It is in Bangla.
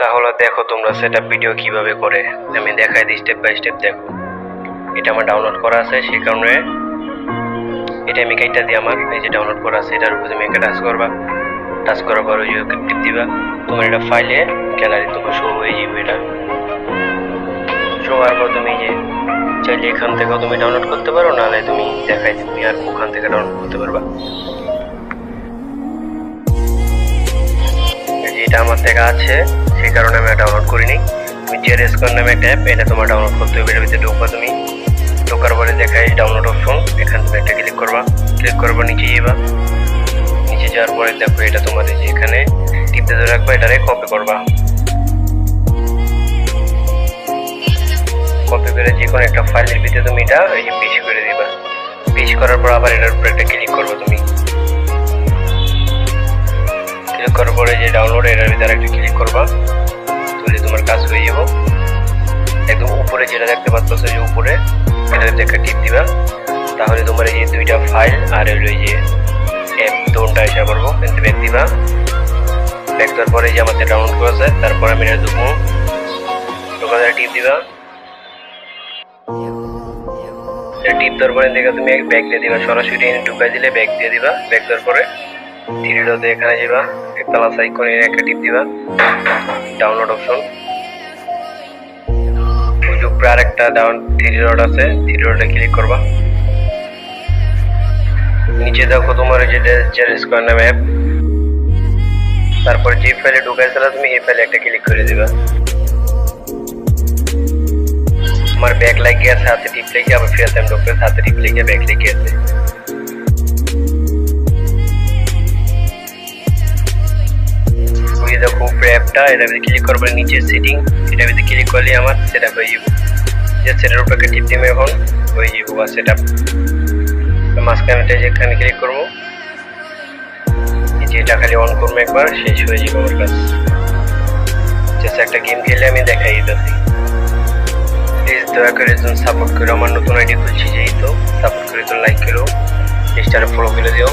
তাহলে দেখো তোমরা সেটা ভিডিও কীভাবে করে। আমি দেখাই দিই স্টেপ বাই স্টেপ দেখো। এটা আমার ডাউনলোড করা আছে, সেই কারণে এটা আমি কাইটা দিয়ে আমার। এই যে ডাউনলোড করা আছে, এটার উপর তুমি একটা টাচ করবা। টাচ করার পর ওই টিপ দিবা। তোমার এটা ফাইলে গ্যালারি তোমার শো হয়ে যাবে এটা। শো হওয়ার পর তুমি যে চাইলে এখান থেকেও তুমি ডাউনলোড করতে পারো, নাহলে তুমি দেখাই তুমি আর ওখান থেকে ডাউনলোড করতে পারবা। এটা আমার থেকে আছে। সেই কারণে আমি ডাউনলোড করিনি। তুমি জিআর স্কোয়ার নামে একটা অ্যাপ এটা তোমার ডাউনলোড করতে হবে, এটার ভিতরে ঢুকবা তুমি। ঢোকার পরে দেখাই ডাউনলোড অপশন এখান তুমি একটা ক্লিক করবা। ক্লিক করবা নিচে যাবা। নিচে যাওয়ার পরে দেখো এটা তোমাদের যে এখানে টিপতে ধরে রাখবা, এটারে কপি করবা। কপি করে যে কোনো একটা ফাইলের ভিতরে তুমি এটা, এই যে পেস্ট করে দিবা। পেস্ট করার পর আবার এটার উপর একটা ক্লিক করবা। ভিতরে একটা ক্লিক করবা, তাহলে তোমার কাজ হয়ে যাব। একদম উপরে যেটা দেখতে পাচ্ছ যে উপরে এটা একটা টিপ দিবা। তাহলে তোমার এই যে দুইটা ফাইল আর হলো যে অ্যাপ দোনটা এসে করব কিন্তু ব্যাক দিবা। ব্যাক দেওয়ার পরে যে আমাদের ডাউনলোড করেছে তারপর আমি এটা ঢুকবো ঢোকার টিপ দিবা। টিপ দেওয়ার পরে দেখে তুমি ব্যাগ দিয়ে দিবা। সরাসরি ঢুকাই দিলে ব্যাগ দিয়ে দিবা। ব্যাগ দেওয়ার পরে থ্রি ডতে এখানে যাবা। প্লাস আইকনে একটা টিপ দিবা। ডাউনলোড অপশন ওই যে আরেকটা ডাউন থ্রি ডট আছে থ্রি ডটে ক্লিক করবা। নিচে দেখো তোমার যে জের স্কোয়ার নামে অ্যাপ তারপর যে ফাইলে ঢুকাইছিল তুমি এই ফাইলে একটা ক্লিক করে দিবা। আমার ব্যাগ লাগিয়ে আছে, হাতে টিপ লেগে আবার ফের টাইম ঢুকবে হাতে টিপ লেগে ব্যাগ লেগে আছে। উপরে এটা ভিতরে ক্লিক করবে নিচে সেটিং এটা ভিতরে ক্লিক করলে আমার সেটা হয়ে যাবে। যে সেটার উপরে টিপ দিবে এখন হয়ে যাব বা সেটা মাঝখানেটা যেখানে ক্লিক করব যে এটা খালি অন করব একবার, শেষ হয়ে যাবে আমার কাছে জাস্ট একটা গেম খেলে আমি দেখাই দিতেছি। প্লিজ দয়া করে একজন সাপোর্ট করো আমার নতুন আইডি খুলছি যেহেতু। সাপোর্ট করে তো লাইক করো। পেজটারে ফলো করে দিও।